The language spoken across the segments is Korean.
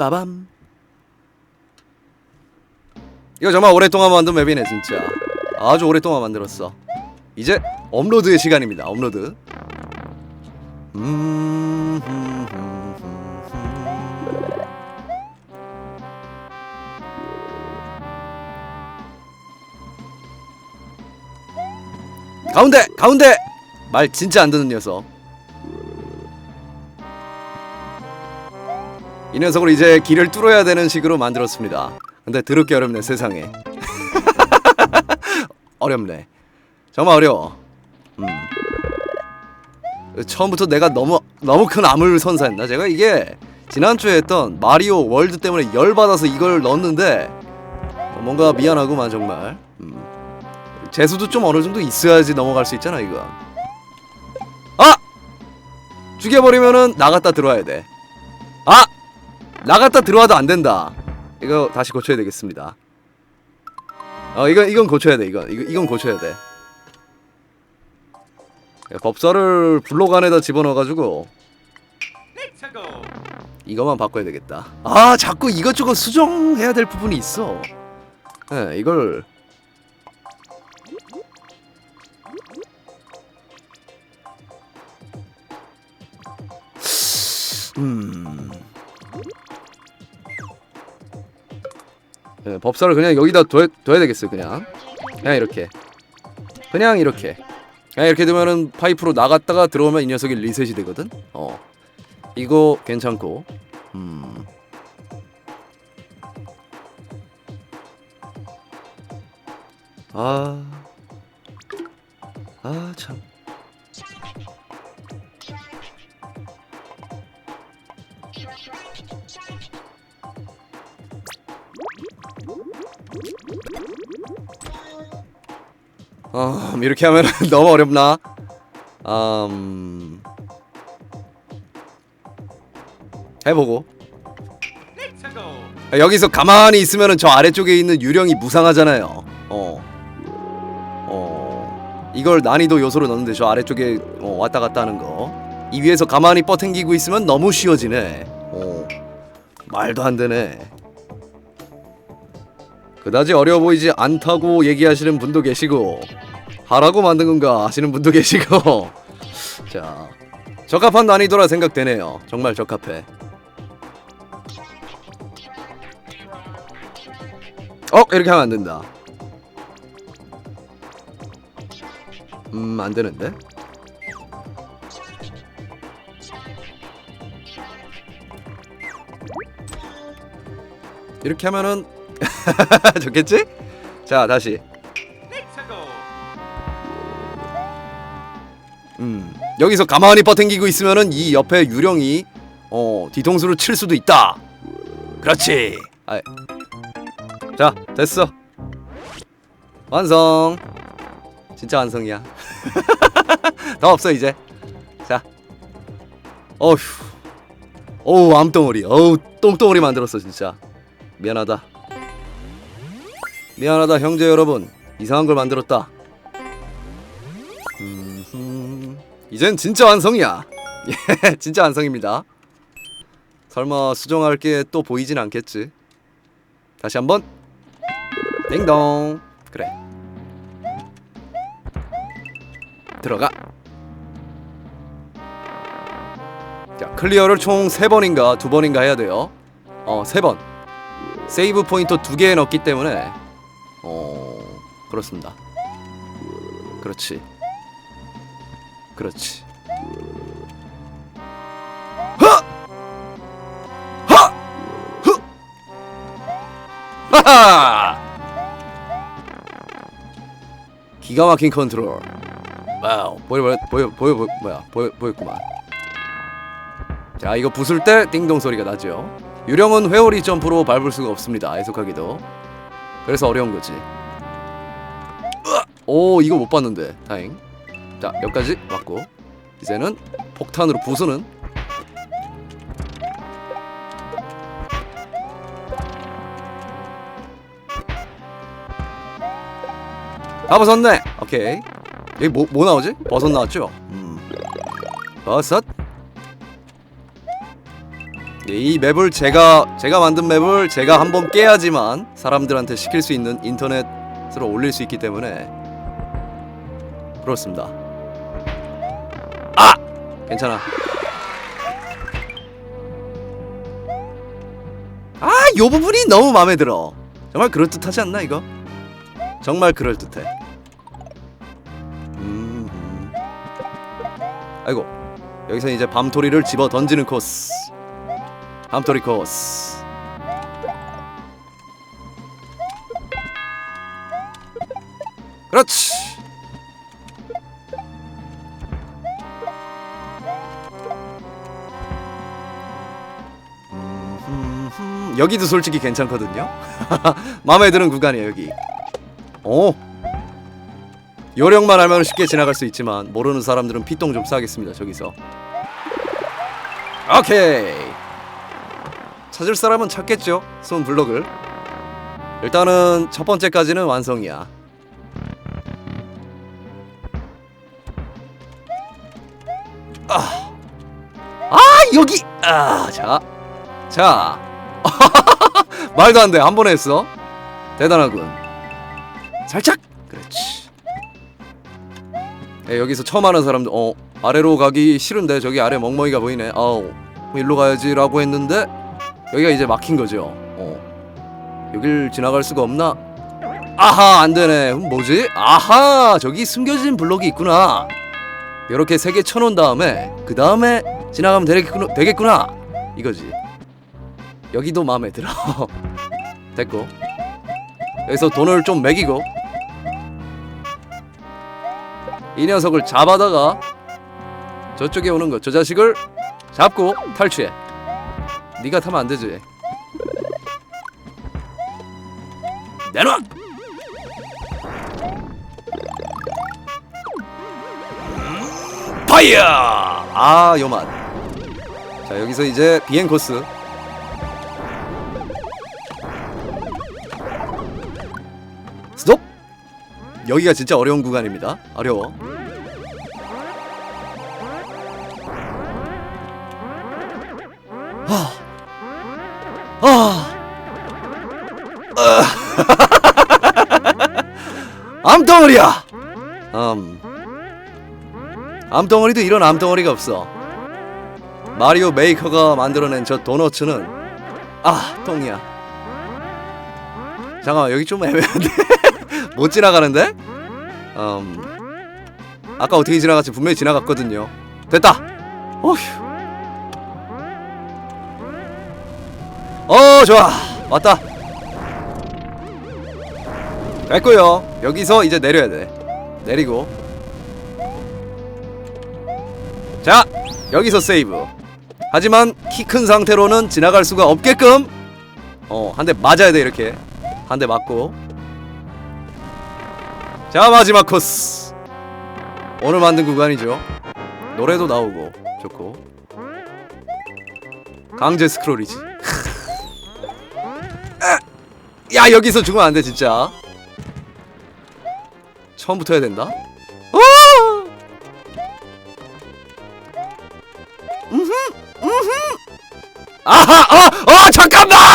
빠밤. 이거 정말 오랫동안 만든 맵이네 진짜. 아주 오랫동안 만들었어. 이제 업로드의 시간입니다. 업로드. 가운데 가운데 말 진짜 안 듣는 녀석. 이 녀석을 이제 길을 뚫어야 되는 식으로 만들었습니다. 근데 더럽게 어렵네 세상에. 어렵네. 정말 어려워. 음. 처음부터 내가 너무 너무 큰 암을 선사했나? 제가 이게 지난주에 했던 마리오 월드 때문에 열 받아서 이걸 넣었는데 뭔가 미안하구만 정말. 음. 재수도 좀 어느 정도 있어야지 넘어갈 수 있잖아 이거. 아! 죽여버리면은 나갔다 들어와야 돼. 아! 나갔다 들어와도 안 된다. 이거 다시 고쳐야 되겠습니다. 어 이건 이건 고쳐야 돼 이건 이거 이건 고쳐야 돼. 예, 법사를 블록 안에다 집어넣어가지고 이거만 바꿔야 되겠다. 아 자꾸 이것저것 수정해야 될 부분이 있어. 예, 이걸 음. 예, 법사를 그냥 여기다 둬야, 둬야 되겠어요 그냥. 그냥 이렇게. 그냥 이렇게. 그냥 이렇게 두면은 파이프로 나갔다가 들어오면 이 녀석이 리셋이 되거든? 어. 이거 괜찮고. 음. 아, 아, 참. 아, 이렇게 하면 너무 어렵나? 음... 해보고. 아, 여기서 가만히 있으면은 저 아래쪽에 있는 유령이 무상하잖아요. 어. 어. 이걸 난이도 요소로 넣는데 저 아래쪽에 어, 왔다 갔다 하는 거. 이 위에서 가만히 뻗탱기고 있으면 너무 쉬워지네. 어. 말도 안 되네. 그다지 어려워 보이지 않다고 얘기하시는 분도 계시고 하라고 만든 건가 하시는 분도 계시고. 자 적합한 난이도라 생각되네요. 정말 적합해. 어 이렇게 하면 안 된다. 음 안되는데? 이렇게 하면은 좋겠지? 자 다시. 음 여기서 가만히 버팅기고 있으면은 이 옆에 유령이 어 뒤통수를 칠 수도 있다. 그렇지. 아, 자 됐어. 완성. 진짜 완성이야. 더 없어 이제. 자. 어휴. 어우 암덩어리. 어우 똥덩어리 만들었어 진짜. 미안하다 미안하다 형제 여러분. 이상한 걸 만들었다. 이젠 진짜 완성이야. 예 진짜 완성입니다. 설마 수정할 게 또 보이진 않겠지? 다시 한번. 띵동. 그래. 들어가. 자 클리어를 총 3번인가 2번인가 해야 돼요. 어 3번. 세이브 포인트 두개 넣기 때문에 어 그렇습니다. 그렇지. 그렇지. 하! 하! 흐! 하하! 기가 막힌 컨트롤. 와우. 보여 보여 보여 보여 뭐야 보여 보였구만. 자 이거 부술 때 띵동 소리가 나죠. 유령은 회오리 점프로 밟을 수가 없습니다. 애속하기도. 그래서 어려운 거지. 오 이거 못 봤는데 다행. 자 여기까지 맞고 이제는 폭탄으로 부수는. 다 벗었네. 오케이. 여기 뭐, 뭐 나오지? 버섯 나왔죠? 음. 버섯. 네, 이 맵을 제가 제가 만든 맵을 제가 한번 깨야지만 사람들한테 시킬 수 있는 인터넷으로 올릴 수 있기 때문에 그렇습니다. 아 괜찮아. 아, 요 부분이 너무 마음에 들어. 정말 그럴 듯하지 않나 이거? 정말 그럴 듯해. 음, 음. 아이고 여기서 이제 밤토리를 집어 던지는 코스. 밤토리 코스. 그렇지. 음, 여기도 솔직히 괜찮거든요. 마음에 드는 구간이에요 여기. 오. 요령만 알면 쉽게 지나갈 수 있지만 모르는 사람들은 피똥 좀 싸겠습니다 저기서. 오케이. 찾을 사람은 찾겠죠. 손 블럭을. 일단은 첫 번째까지는 완성이야. 아, 아 여기 아 자, 자, 말도 안 돼. 한 번에 했어. 대단하군. 살짝. 그렇지. 예, 여기서 처음 하는 사람들 어 아래로 가기 싫은데 저기 아래 멍멍이가 보이네. 아우 일로 가야지라고 했는데 여기가 이제 막힌 거죠. 어 여길 지나갈 수가 없나? 아하 안 되네. 뭐지? 아하 저기 숨겨진 블록이 있구나. 이렇게 세 개 쳐놓은 다음에 그 다음에 지나가면 되겠구나, 되겠구나 이거지. 여기도 마음에 들어. 됐고 여기서 돈을 좀 매기고 이 녀석을 잡아다가 저쪽에 오는 거 저 자식을 잡고 탈취해. 네가 타면 안 되지. 내놔. 파이어! 아 요만. 자 여기서 이제 비행 코스. 스톱. 여기가 진짜 어려운 구간입니다. 어려워. 아, 아. 암덩어리야. 음, 암덩어리도 이런 암덩어리가 없어. 마리오 메이커가 만들어낸 저 도너츠는 아 똥이야. 잠깐만 여기 좀 애매한데 못 지나가는데? 음, 아까 어떻게 지나갔지 분명히 지나갔거든요. 됐다. 어휴. 어 좋아. 왔다. 됐고요. 여기서 이제 내려야 돼. 내리고. 자 여기서 세이브. 하지만 키 큰 상태로는 지나갈 수가 없게끔. 어 한 대 맞아야 돼 이렇게. 한 대 맞고. 자 마지막 코스. 오늘 만든 구간이죠. 노래도 나오고 좋고. 강제 스크롤이지 야 여기서 죽으면 안 돼 진짜. 처음부터 해야 된다? 어! 아하 어, 어 잠깐만!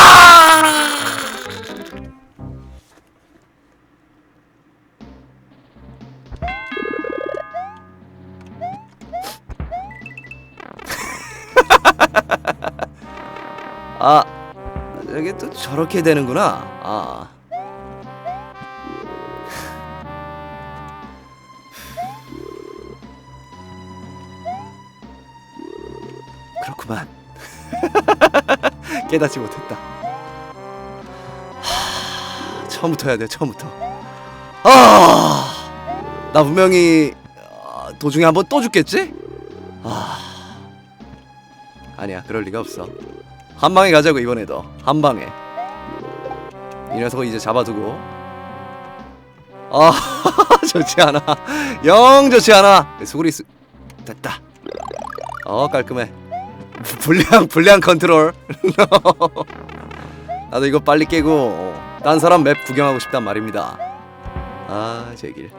아 이게 또 저렇게 되는구나. 아. 그렇구만. 깨닫지 못했다. 하, 처음부터 해야 돼. 처음부터. 아, 나 분명히 아, 도중에 한번 또 죽겠지? 아, 아니야. 그럴 리가 없어. 한 방에 가자고 이번에도. 한 방에. 이 녀석을 이제 잡아두고. 아 좋지 않아. 영 좋지 않아. 수구리 수 됐다. 어 깔끔해. 불량 불량 컨트롤. 나도 이거 빨리 깨고 어, 딴 사람 맵 구경하고 싶단 말입니다. 아 제길.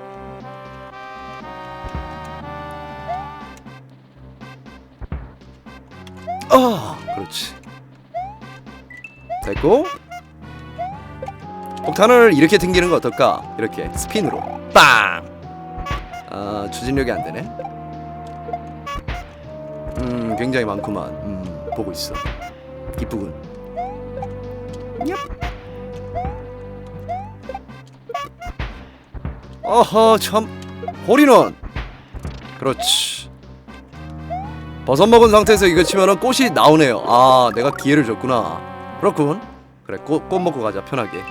아 그렇지 됐고 폭탄을 이렇게 튕기는 거 어떨까? 이렇게 스핀으로 빵. 아 추진력이 안 되네. 음 굉장히 많구만. 음 보고 있어. 기쁘군. 얍. 어허 참 홀인원. 그렇지. 버섯 먹은 상태에서 이거 치면은 꽃이 나오네요. 아, 내가 기회를 줬구나. 그렇군. 그래, 꽃, 꽃 먹고 가자, 편하게.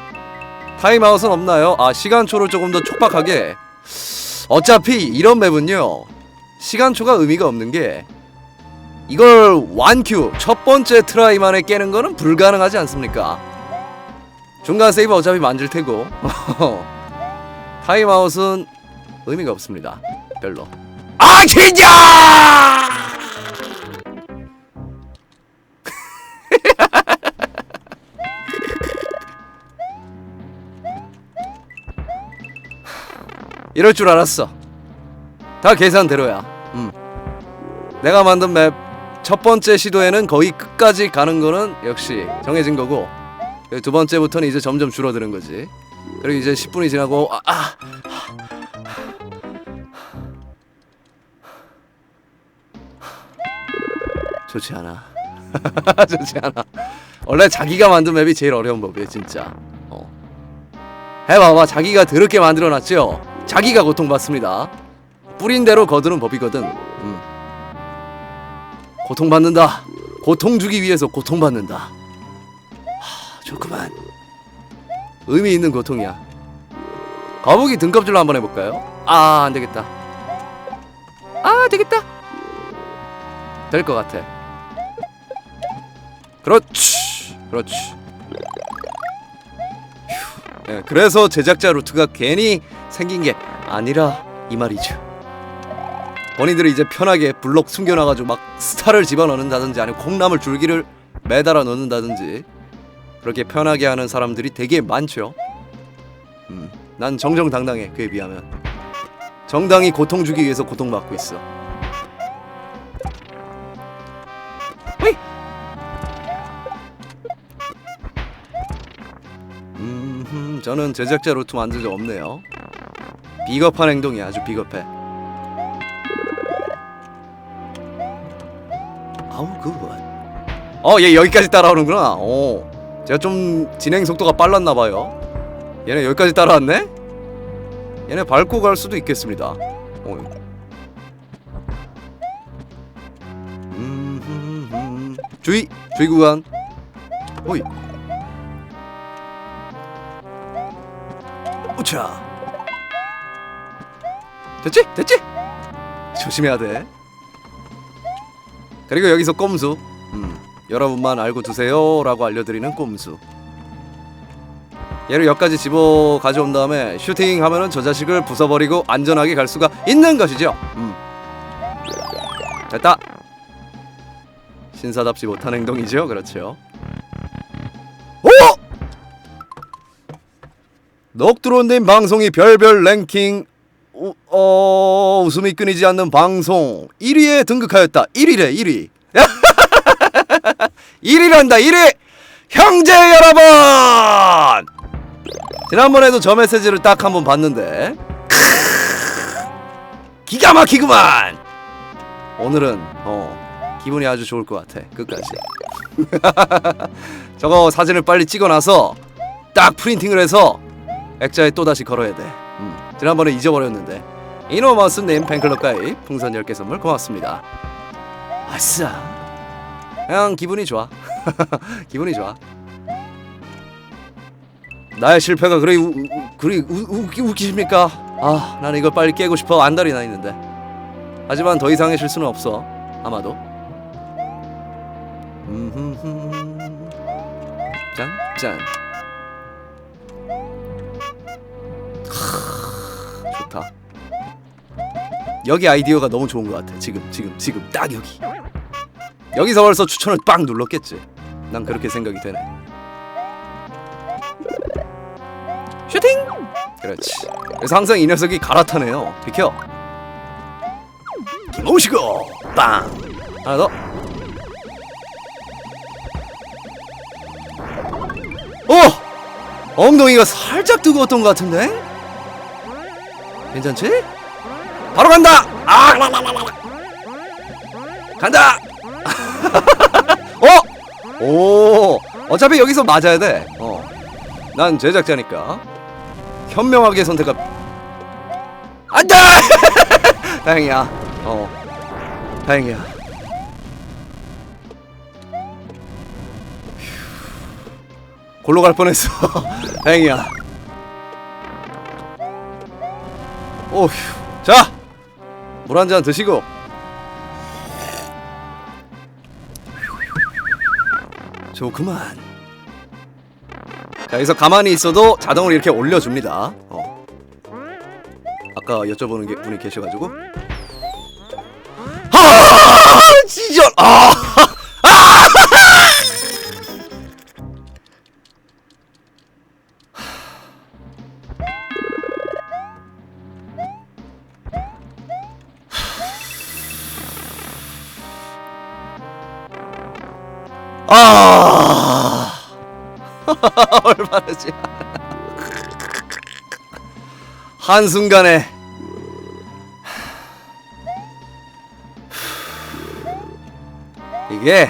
타임아웃은 없나요? 아, 시간초를 조금 더 촉박하게. 어차피 이런 맵은요, 시간초가 의미가 없는 게, 이걸 완큐, 첫 번째 트라이만에 깨는 거는 불가능하지 않습니까? 중간 세이브 어차피 만질 테고, 타임아웃은 의미가 없습니다. 별로. 아, 진짜! 이럴 줄 알았어. 다 계산대로야. 음. 내가 만든 맵 첫 번째 시도에는 거의 끝까지 가는 거는 역시 정해진 거고 그두 번째부터는 이제 점점 줄어드는 거지. 그리고 이제 10분이 지나고 아, 아 좋지 않아. 좋지 않아. 원래 자기가 만든 맵이 제일 어려운 법이에요, 진짜. 어. 해봐봐, 자기가 더럽게 만들어놨죠. 자기가 고통받습니다. 뿌린 대로 거두는 법이거든. 음. 고통받는다. 고통 주기 위해서 고통받는다. 하, 좋구만. 의미 있는 고통이야. 거북이 등껍질로 한번 해볼까요? 아, 안 되겠다. 아, 되겠다. 될 것 같아. 그렇지, 그렇지. 휴. 예, 그래서 제작자 루트가 괜히 생긴 게 아니라 이 말이죠. 본인들이 이제 편하게 블록 숨겨놔가지고 막 스타를 집어넣는다든지 아니면 콩나물 줄기를 매달아 넣는다든지 그렇게 편하게 하는 사람들이 되게 많죠. 음, 난 정정당당해 그에 비하면 정당히 고통 주기 위해서 고통 받고 있어. 호이! 음, 저는 제작자 루트 만든 적 없네요. 비겁한 행동이 아주 비겁해. 아우 굿. 어, 얘 여기까지 따라오는구나. 어, 제가 좀 진행 속도가 빨랐나 봐요. 얘네 여기까지 따라왔네? 얘네 밟고 갈 수도 있겠습니다. 어. 음, 주의, 주의 구간. 오이. 우차. 됐지? 됐지? 조심해야 돼. 그리고 여기서 꼼수. 음, 여러분만 알고 두세요라고 알려드리는 꼼수. 얘를 여기까지 집어 가져온 다음에 슈팅 하면은 저 자식을 부숴버리고 안전하게 갈 수가 있는 것이죠. 음. 됐다. 신사답지 못한 행동이죠. 그렇죠. 오! 넋드론님 방송이 별별 랭킹 우, 어, 웃음이 끊이지 않는 방송 1위에 등극하였다. 1위래 1위. 1위란다 1위. 형제 여러분! 지난번에도 저 메시지를 딱 한 번 봤는데 기가 막히구만. 오늘은 어 기분이 아주 좋을 것 같아. 끝까지. 저거 사진을 빨리 찍어놔서 딱 프린팅을 해서 액자에 또 다시 걸어야 돼. 음, 지난번에 잊어버렸는데. 이노마스님 팬클럽 가입 풍선 10개 선물 고맙습니다. 아싸. 그냥 기분이 좋아. 기분이 좋아. 나의 실패가 그리 우, 우, 그리 우, 웃기, 웃기십니까? 아, 나는 이걸 빨리 깨고 싶어 안달이 나 있는데. 하지만 더 이상의 실수는 없어. 아마도. 음흠흠. 짠, 짠. 여기 아이디어가 너무 좋은 것 같아. 지금, 지금, 지금 딱 여기. 여기서 벌써 추천을 빵 눌렀겠지. 난 그렇게 생각이 되네. 슈팅! 그렇지. 그래서 항상 이 녀석이 갈아타네요. 비켜. 김호시고 빵. 하나 더. 어! 엉덩이가 살짝 뜨거웠던 것 같은데? 괜찮지? 바로 간다! 아! 간다! 어! 오! 어차피 여기서 맞아야 돼. 어. 난 제작자니까. 현명하게 선택한. 안 돼! 다행이야. 어. 다행이야. 골로 갈 뻔했어. 다행이야. 오휴. 자! 물 한 잔 드시고. 좋구만. 자, 여기서 가만히 있어도 자동으로 이렇게 올려줍니다. 어. 아까 여쭤보는 게 분이 계셔가지고. 아! 지절! 아! 아! 얼마나 지? 한순간에 이게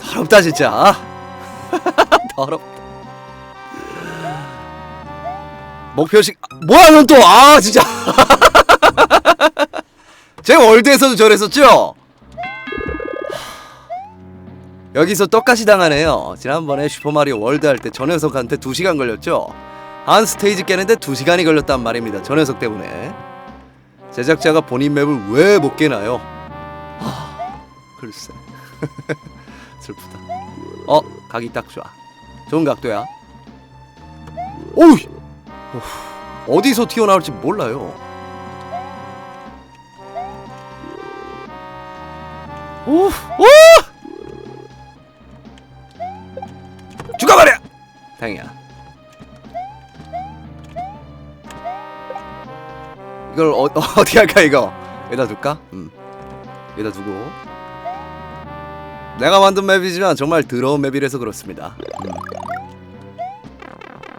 더럽다 진짜 더럽다 목표식 뭐야 넌 또 아 진짜 제가 월드에서도 저랬었죠? 여기서 똑같이 당하네요. 지난번에 슈퍼마리오 월드 할 때 저 녀석한테 2시간 걸렸죠? 한 스테이지 깨는데 2시간이 걸렸단 말입니다. 저 녀석 때문에. 제작자가 본인 맵을 왜 못 깨나요? 하... 글쎄. 슬프다. 어, 각이 딱 좋아. 좋은 각도야. 오우! 어디서 튀어나올지 몰라요. 오! 오! 이걸 어, 어디 할까 이거? 여기다 둘까? 음. 여기다 두고. 내가 만든 맵이지만 정말 더러운 맵이라서 그렇습니다. 음.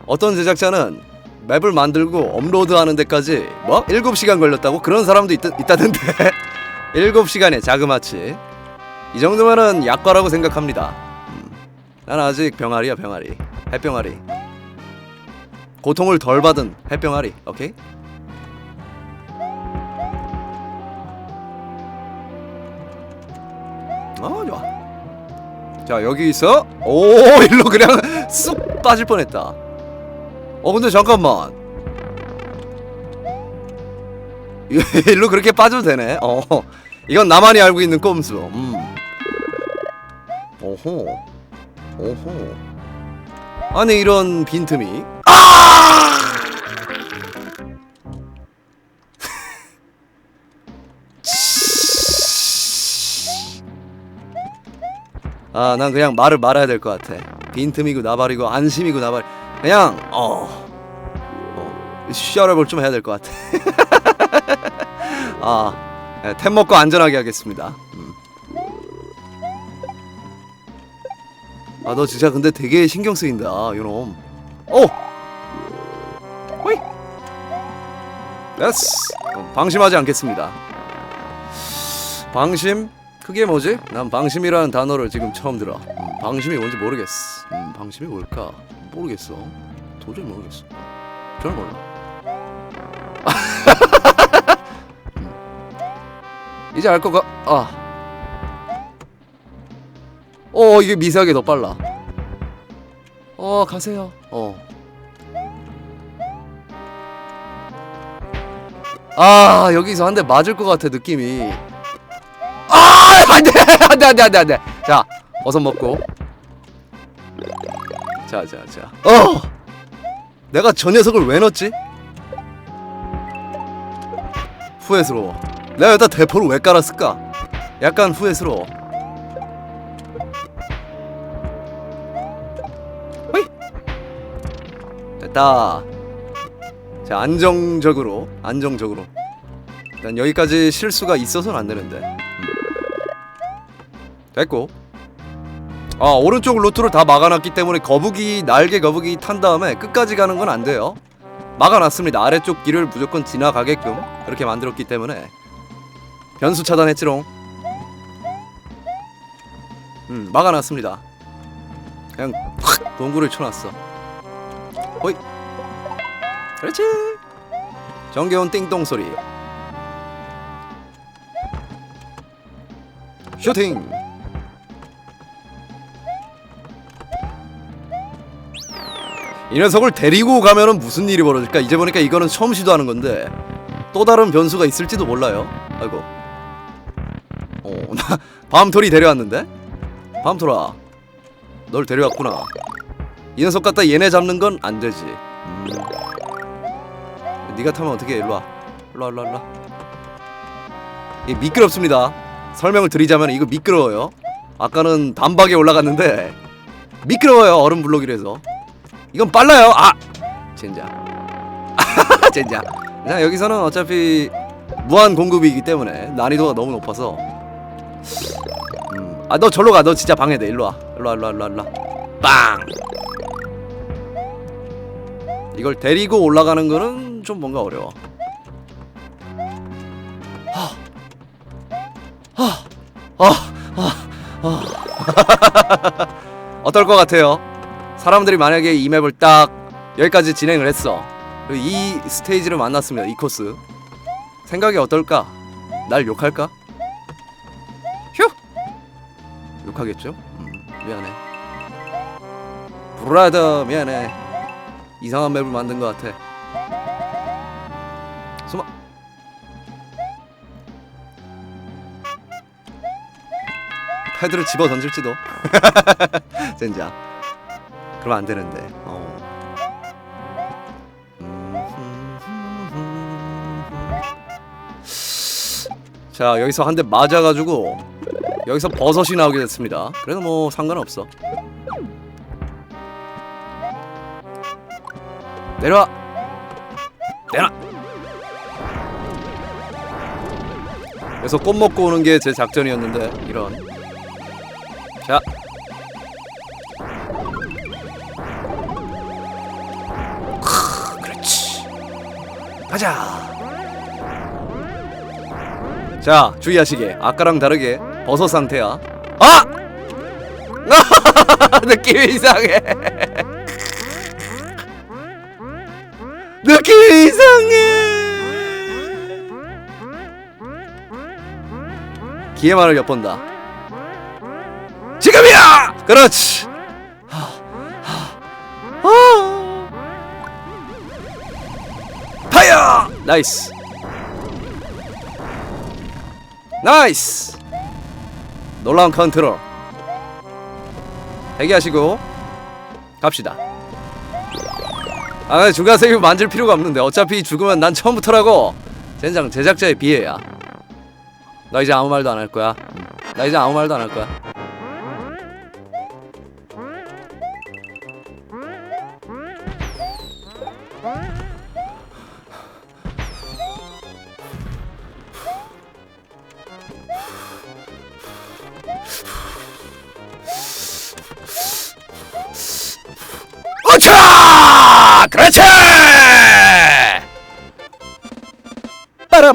어떤 제작자는 맵을 만들고 업로드 하는 데까지 뭐? 7시간 걸렸다고? 그런 사람도 있, 있다던데 7시간에 자그마치 이 정도면은 약과라고 생각합니다 난 아직 병아리야 병아리 햇병아리 고통을 덜 받은 햇병아리 오케이? 자 여기 있어 오 일로 그냥 쑥 빠질 뻔했다 어 근데 잠깐만 일로 그렇게 빠져도 되네 어 이건 나만이 알고 있는 꼼수 음 오호 오호. 아니 이런 빈틈이. 아! 아, 난 그냥 말을 말아야 될 것 같아. 빈틈이고 나발이고 안심이고 나발. 그냥 어. 어. 셔럽을 좀 해야 될 것 같아. 아, 네, 템 먹고 안전하게 하겠습니다. 음. 아 너 진짜 근데 되게 신경 쓰인다 요놈 오! 호이! 됐스 어, 방심하지 않겠습니다 방심? 그게 뭐지? 난 방심이라는 단어를 지금 처음 들어. 음, 방심이 뭔지 모르겠어. 음, 방심이 뭘까? 모르겠어. 도저히 모르겠어. 별 몰라. 음. 이제 알 거가 아. 어 이게 미세하게 더 빨라. 어 가세요. 어. 아 여기서 한 대 맞을 것 같아 느낌이. 아 안돼 안돼 안돼 안돼 안돼. 자 어서 먹고. 자자자 어! 내가 저 녀석을 왜 넣었지? 후회스러워. 내가 여기다 대포를 왜 깔았을까? 약간 후회스러워. 됐다. 자 안정적으로 안정적으로. 일단 여기까지 실수가 있어서는 안 되는데. 음. 됐고. 아 오른쪽 루트를 다 막아놨기 때문에 거북이 날개 거북이 탄 다음에 끝까지 가는 건 안 돼요. 막아놨습니다. 아래쪽 길을 무조건 지나가게끔 그렇게 만들었기 때문에 변수 차단했지롱. 음 막아놨습니다. 그냥 확 동굴을 쳐놨어. 호이. 그렇지. 정겨운 띵동 소리. 슈팅. 이 녀석을 데리고 가면은 무슨 일이 벌어질까? 이제 보니까 이거는 처음 시도하는 건데 또 다른 변수가 있을지도 몰라요. 아이고. 어, 나 밤토리 데려왔는데? 밤토라. 널 데려왔구나. 이 녀석 갖다 얘네 잡는 건 안 되지. 음. 네가 타면 어떻게? 일로 와. 일로 와, 일로 와, 일로 와. 이 미끄럽습니다. 설명을 드리자면 이거 미끄러워요. 아까는 단박에 올라갔는데 미끄러워요. 얼음 블록이라서. 이건 빨라요. 아, 젠장. 젠장. 그냥 여기서는 어차피 무한 공급이기 때문에 난이도가 너무 높아서. 음, 아 너 절로 가. 너 진짜 방해돼. 일로 와. 일로 와. 일로 와. 일로 와. 일로 와. 빵. 이걸 데리고 올라가는 거는 좀 뭔가 어려워. 하. 하. 아. 아. 아. 어떨 것 같아요? 사람들이 만약에 이 맵을 딱 여기까지 진행을 했어. 이 스테이지를 만났습니다. 이 코스. 생각이 어떨까? 날 욕할까? 휴! 욕하겠죠? 음, 미안해. 브라더 미안해. 이상한 맵을 만든 것 같아. 숨어. 패드를 집어 던질지도. 젠장. 그러면 안 되는데. 어. 자 여기서 한 대 맞아가지고 여기서 버섯이 나오게 됐습니다. 그래도 뭐 상관없어. 내려와. 내려. 그래서 꽃 먹고 오는 게 제 작전이었는데 이런. 가자. 자, 주의하시게. 아까랑 다르게 버섯 상태야. 아! 느낌이 이상해. 느낌이 이상해. 기회만을 엿본다. 지금이야! 그렇지. 나이스. 나이스. 놀라운 컨트롤. 대기하시고 갑시다. 아 중간 세이브 만질 필요가 없는데 어차피 죽으면 난 처음부터라고. 젠장 제작자의 비애야. 나 이제 아무 말도 안 할 거야. 나 이제 아무 말도 안 할 거야.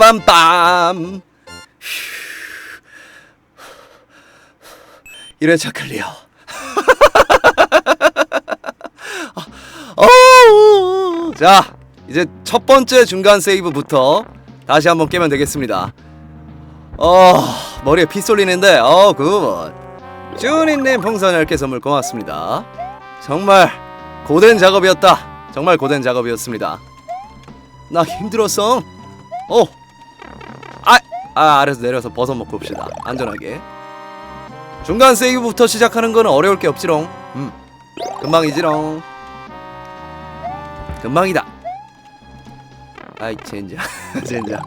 빠라밤빰. 1회차 클리어. 자 이제 첫 번째 중간 세이브부터 다시 한번 깨면 되겠습니다. 어 머리에 피 쏠리는데 어굿. 주니님 풍선 10개 선물 고맙습니다. 정말 고된 작업이었다. 정말 고된 작업이었습니다. 나 힘들었어. 어 아, 아 아래서 내려서 버섯 먹고 옵시다 안전하게 중간 세이브부터 시작하는 거는 어려울 게 없지롱. 음, 금방이지롱. 금방이다. 아이 젠장, 젠장.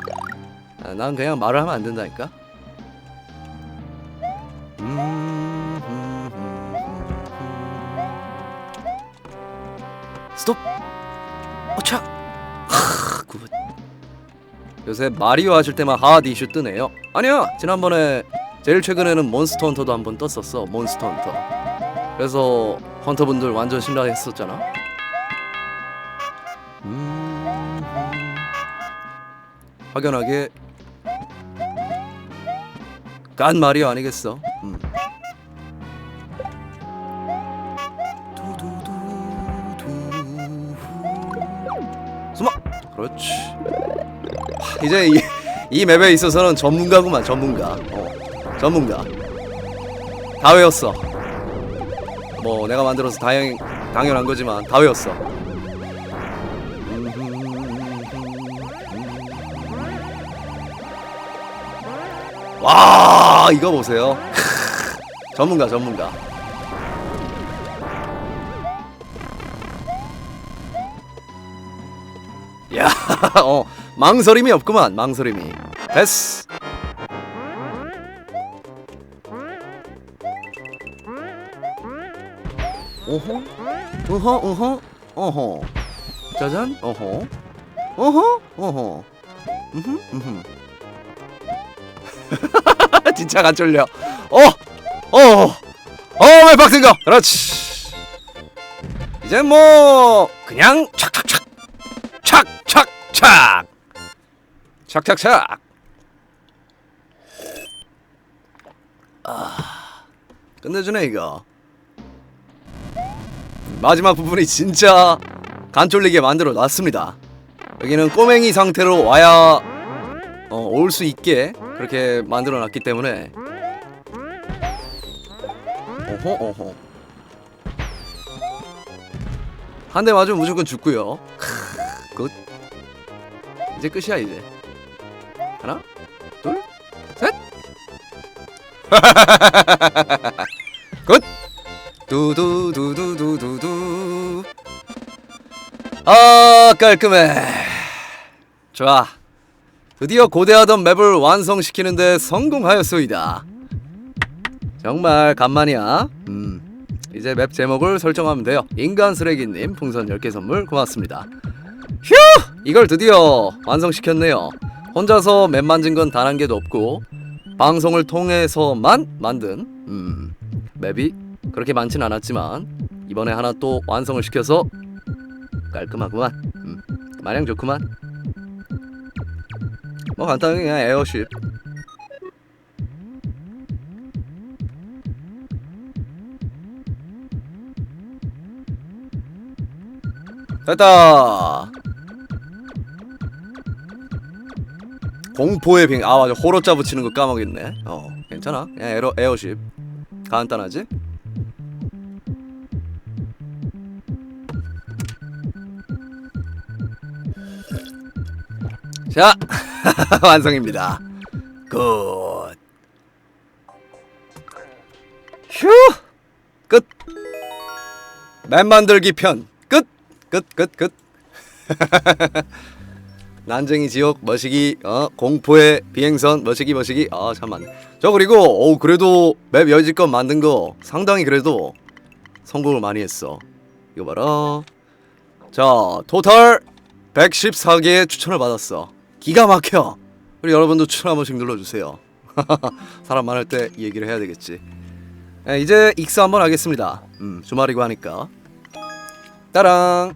아, 난 그냥 말을 하면 안 된다니까. 음, 음, 음, 음, 음. 스톱. 어차. 요새 마리오 하실 때만 하드 이슈 뜨네요. 아니야, 지난번에 제일 최근에는 몬스터 헌터도 한번 떴었어 몬스터 헌터 그래서 헌터분들 완전 신뢰했었잖아. 음, 확연하게 깐 마리오 아니겠어? 음. 그렇지. 하, 이제 이, 이 맵에 있어서는 전문가구만 전문가. 어, 전문가. 다 외웠어. 뭐 내가 만들어서 다행 당연한 거지만 다 외웠어. 와 이거 보세요. 전문가 전문가. 야, 어 망설임이 없구만 망설임이. 됐어. 어허, 어허, 어허, 어허. 짜잔, 어허, 어허, 어허. 음흠, 음흠. 진짜 안 쫄려. 어, 어, 어, 왜 박승거? 그렇지. 이제 뭐 그냥 착 착착착. 아, 끝내주네 이거. 마지막 부분이 진짜 간쫄리게 만들어 놨습니다. 여기는 꼬맹이 상태로 와야 어, 올 수 있게 그렇게 만들어 놨기 때문에 어허 어허 한 대 맞으면 무조건 죽고요 크, 굿 이제 끝이야 이제 하나 둘 셋. 굿. 두두두두두두두. 아 깔끔해. 좋아. 드디어 고대하던 맵을 완성시키는데 성공하였소이다. 정말 간만이야. 음 이제 맵 제목을 설정하면 돼요. 인간 쓰레기님 풍선 10개 선물 고맙습니다. 휴! 이걸 드디어 완성시켰네요 혼자서 맵 만진 건 단 한 개도 없고 방송을 통해서만 만든 음 맵이 그렇게 많진 않았지만 이번에 하나 또 완성을 시켜서 깔끔하구만. 음, 마냥 좋구만. 뭐 간단하게 그냥 에어쉽. 됐다 공포의 빙, 아 맞아 호러자 붙이는 거 까먹었네 어 괜찮아 그냥 에어, 에어쉽 간단하지? 자 완성입니다 굿 휴! 끝! 맵 만들기 편 끝! 끝! 끝! 끝! 난쟁이 지옥 머시기 어 공포의 비행선 머시기 머시기. 아 잠만 저 그리고 어 그래도 맵 여지껏 만든 거 상당히 그래도 성공을 많이 했어. 이거 봐라. 자 토탈 114개의 추천을 받았어. 기가 막혀. 우리 여러분도 추천 한 번씩 눌러주세요. 사람 많을 때이 얘기를 해야 되겠지. 네, 이제 익스 한번 하겠습니다. 음 주말이고 하니까. 따랑